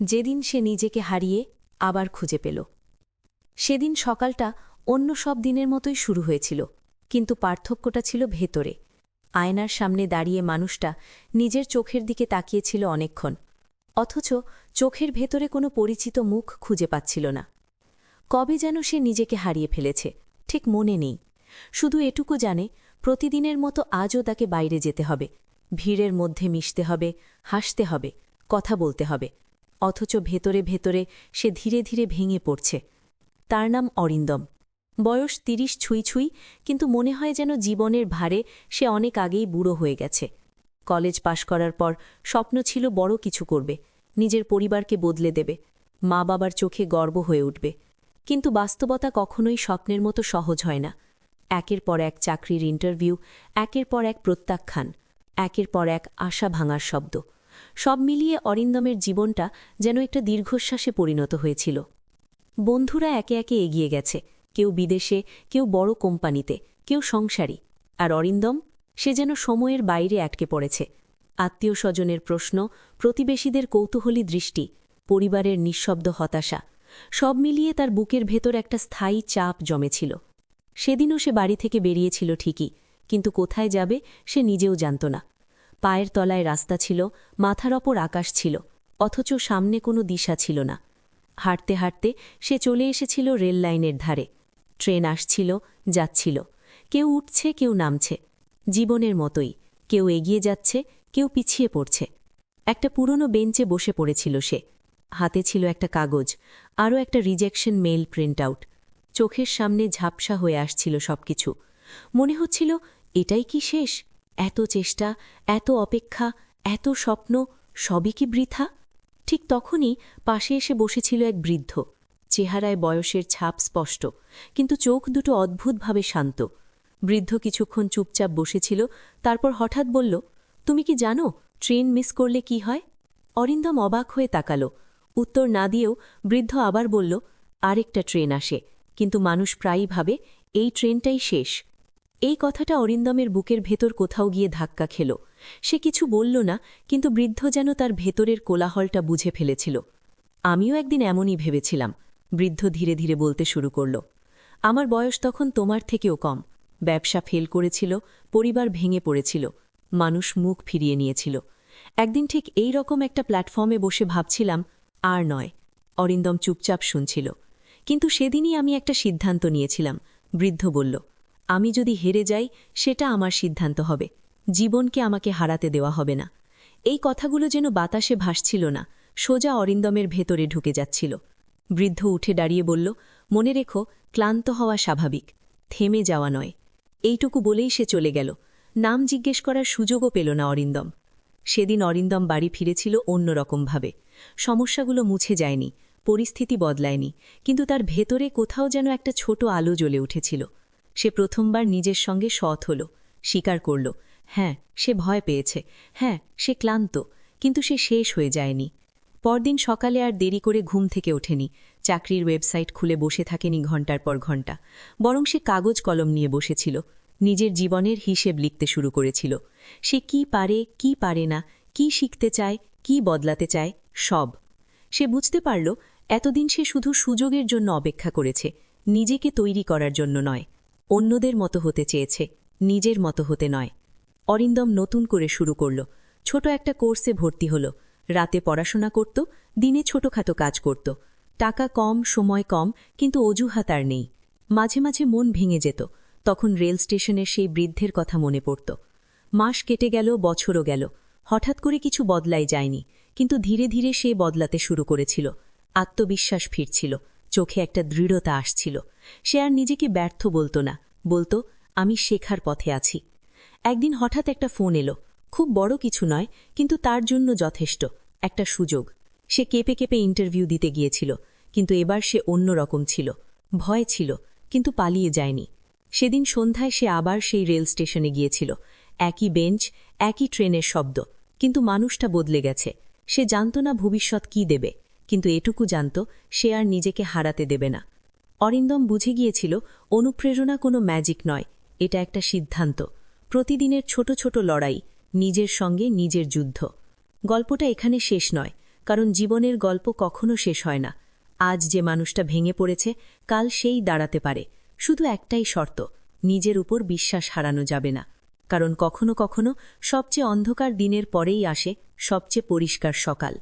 যেদিন সে নিজেকে হারিয়ে আবার খুঁজে পেল। সেদিন সকালটা অন্য সব দিনের মতোই শুরু হয়েছিল, কিন্তু পার্থক্যটা ছিল ভেতরে। আয়নার সামনে দাঁড়িয়ে মানুষটা নিজের চোখের দিকে তাকিয়েছিল অনেকক্ষণ, অথচ চোখের ভেতরে কোনো পরিচিত মুখ খুঁজে পাচ্ছিল না। কবে যেন সে নিজেকে হারিয়ে ফেলেছে, ঠিক মনে নেই। শুধু এটুকু জানে, প্রতিদিনের মতো আজও তাকে বাইরে যেতে হবে, ভিড়ের মধ্যে মিশতে হবে, হাসতে হবে, কথা বলতে হবে। অথচ ভেতরে ভেতরে সে ধীরে ধীরে ভেঙে পড়ছে। তার নাম অরিন্দম। বয়স তিরিশ ছুঁই ছুঁই, কিন্তু মনে হয় যেন জীবনের ভারে সে অনেক আগেই বুড়ো হয়ে গেছে। কলেজ পাশ করার পর স্বপ্ন ছিল বড় কিছু করবে, নিজের পরিবারকে বদলে দেবে, মা বাবার চোখে গর্ব হয়ে উঠবে। কিন্তু বাস্তবতা কখনোই স্বপ্নের মতো সহজ হয় না। একের পর এক চাকরির ইন্টারভিউ, একের পর এক প্রত্যাখ্যান, একের পর এক আশা ভাঙার শব্দ। সব মিলিয়ে অরিন্দমের জীবনটা যেন একটা দীর্ঘশ্বাসে পরিণত হয়েছিল। বন্ধুরা একে একে এগিয়ে গেছে, কেউ বিদেশে, কেউ বড় কোম্পানিতে, কেউ সংসারী, আর অরিন্দম, সে যেন সময়ের বাইরে আটকে পড়েছে। আত্মীয় স্বজনের প্রশ্ন, প্রতিবেশীদের কৌতূহলী দৃষ্টি, পরিবারের নিঃশব্দ হতাশা, সব মিলিয়ে তার বুকের ভেতর একটা স্থায়ী চাপ জমেছিল। সেদিনও সে বাড়ি থেকে বেরিয়েছিল ঠিকই, কিন্তু কোথায় যাবে সে নিজেও জানত না। পায়ের তলায় রাস্তা ছিল, মাথার ওপর আকাশ ছিল, অথচ সামনে কোনো দিশা ছিল না। হাঁটতে হাঁটতে সে চলে এসেছিল রেল লাইনের ধারে। ট্রেন আসছিল, যাচ্ছিল। কেউ উঠছে, কেউ নামছে। জীবনের মতোই, কেউ এগিয়ে যাচ্ছে, কেউ পিছিয়ে পড়ছে। একটা পুরনো বেঞ্চে বসে পড়েছিল সে। হাতে ছিল একটা কাগজ, আরও একটা রিজেকশন মেইল প্রিন্ট আউট চোখের সামনে ঝাপসা হয়ে আসছিল সবকিছু। মনে হচ্ছিল, এটাই কি শেষ? এত চেষ্টা, এত অপেক্ষা, এত স্বপ্ন, সবই কি বৃথা? ঠিক তখনই পাশে এসে বসেছিল এক বৃদ্ধ। চেহারায় বয়সের ছাপ স্পষ্ট, কিন্তু চোখ দুটো অদ্ভুতভাবে শান্ত। বৃদ্ধ কিছুক্ষণ চুপচাপ বসেছিল, তারপর হঠাৎ বলল, তুমি কি জানো, ট্রেন মিস করলে কি হয়? অরিন্দম অবাক হয়ে তাকাল। উত্তর না দিয়েও বৃদ্ধ আবার বলল, আরেকটা ট্রেন আসে। কিন্তু মানুষ প্রায়ই ভাবে, এই ট্রেনটাই শেষ। এই কথাটা অরিন্দমের বুকের ভেতর কোথাও গিয়ে ধাক্কা খেল। সে কিছু বলল না, কিন্তু বৃদ্ধ যেন তার ভেতরের কোলাহলটা বুঝে ফেলেছিল। আমিও একদিন এমনই ভেবেছিলাম, বৃদ্ধ ধীরে ধীরে বলতে শুরু করল। আমার বয়স তখন তোমার থেকেও কম। ব্যবসা ফেল করেছিল, পরিবার ভেঙে পড়েছিল, মানুষ মুখ ফিরিয়ে নিয়েছিল। একদিন ঠিক এই রকম একটা প্ল্যাটফর্মে বসে ভাবছিলাম, আর নয়, অরিন্দম চুপচাপ শুনছিল। কিন্তু সেদিনই আমি একটা সিদ্ধান্ত নিয়েছিলাম, বৃদ্ধ বলল আমি যদি হেরে যাই, সেটা আমার সিদ্ধান্ত হবে। জীবনকে আমাকে হারাতে দেওয়া হবে না। এই কথাগুলো যেন বাতাসে ভাসছিল না, সোজা অরিন্দমের ভেতরে ঢুকে যাচ্ছিল। বৃদ্ধ উঠে দাঁড়িয়ে বলল, মনে রেখো, ক্লান্ত হওয়া স্বাভাবিক, থেমে যাওয়া নয়। এইটুকু বলেই সে চলে গেল। নাম জিজ্ঞেস করার সুযোগও পেল না অরিন্দম। সেদিন অরিন্দম বাড়ি ফিরেছিল অন্যরকমভাবে। সমস্যাগুলো মুছে যায়নি, পরিস্থিতি বদলায়নি, কিন্তু তার ভেতরে কোথাও যেন একটা ছোট আলো জ্বলে উঠেছিল। সে প্রথমবার নিজের সঙ্গে সৎ হল, স্বীকার করল হ্যাঁ সে ভয় পেয়েছে হ্যাঁ সে ক্লান্ত, কিন্তু সে শেষ হয়ে যায়নি। পরদিন সকালে আর দেরি করে ঘুম থেকে ওঠেনি, চাকরির ওয়েবসাইট খুলে বসে থাকেনি ঘণ্টার পর ঘণ্টা বরং সে কাগজ কলম নিয়ে বসেছিল, নিজের জীবনের হিসেব লিখতে শুরু করেছিল। সে কি পারে কি পারে না, কি শিখতে চায়, কি বদলাতে চায়, সব। সে বুঝতে পারল, এতদিন সে শুধু সুযোগের জন্য অপেক্ষা করেছে, নিজেকে তৈরি করার জন্য নয়। অন্যদের মতো হতে চেয়েছে, নিজের মতো হতে নয়। অরিন্দম নতুন করে শুরু করল। ছোট একটা কোর্সে ভর্তি হল। রাতে পড়াশোনা করত, দিনে ছোটখাটো কাজ করত। টাকা কম, সময় কম, কিন্তু অজুহাত আর নেই। মাঝে মাঝে মন ভেঙে যেত। তখন রেল স্টেশনের সেই বৃদ্ধের কথা মনে পড়ত। মাস কেটে গেল, বছরও গেল। হঠাৎ করে কিছু বদলাই যায়নি, কিন্তু ধীরে ধীরে সে বদলাতে শুরু করেছিল। আত্মবিশ্বাস ফিরছিল। চোখে একটা দৃঢ়তা আসছিল। সে আর নিজেকে ব্যর্থ বলতো না। বলতো, আমি শেখার পথে আছি। একদিন হঠাৎ একটা ফোন এলো। খুব বড় কিছু নয়, কিন্তু তার জন্য যথেষ্ট। একটা সুযোগ। সে কেঁপে কেঁপে ইন্টারভিউ দিতে গিয়েছিল, কিন্তু এবার সে অন্য রকম ছিল। ভয় ছিল, কিন্তু পালিয়ে যায়নি। সেদিন সন্ধ্যায় সে আবার সেই রেল স্টেশনে গিয়েছিল। একই বেঞ্চ, একই ট্রেনের শব্দ। কিন্তু মানুষটা বদলে গেছে। সে জানত না ভবিষ্যৎ কি দেবে। কিন্তু এটুকু জানত, সে আর নিজেকে হারাতে দেবে না। অরিন্দম বুঝে গিয়েছিল, অনুপ্রেরণা কোনো ম্যাজিক নয়, এটা একটা সিদ্ধান্ত। প্রতিদিনের ছোট ছোট লড়াই, নিজের সঙ্গে নিজের যুদ্ধ। গল্পটা এখানে শেষ নয়, কারণ জীবনের গল্প কখনো শেষ হয় না। আজ যে মানুষটা ভেঙে পড়েছে, কাল সেই দাঁড়াতে পারে। শুধু একটাই শর্ত, নিজের উপর বিশ্বাস হারানো যাবে না। কারণ কখনো কখনো সবচেয়ে অন্ধকার দিনের পরেই আসে সবচেয়ে পরিষ্কার সকাল।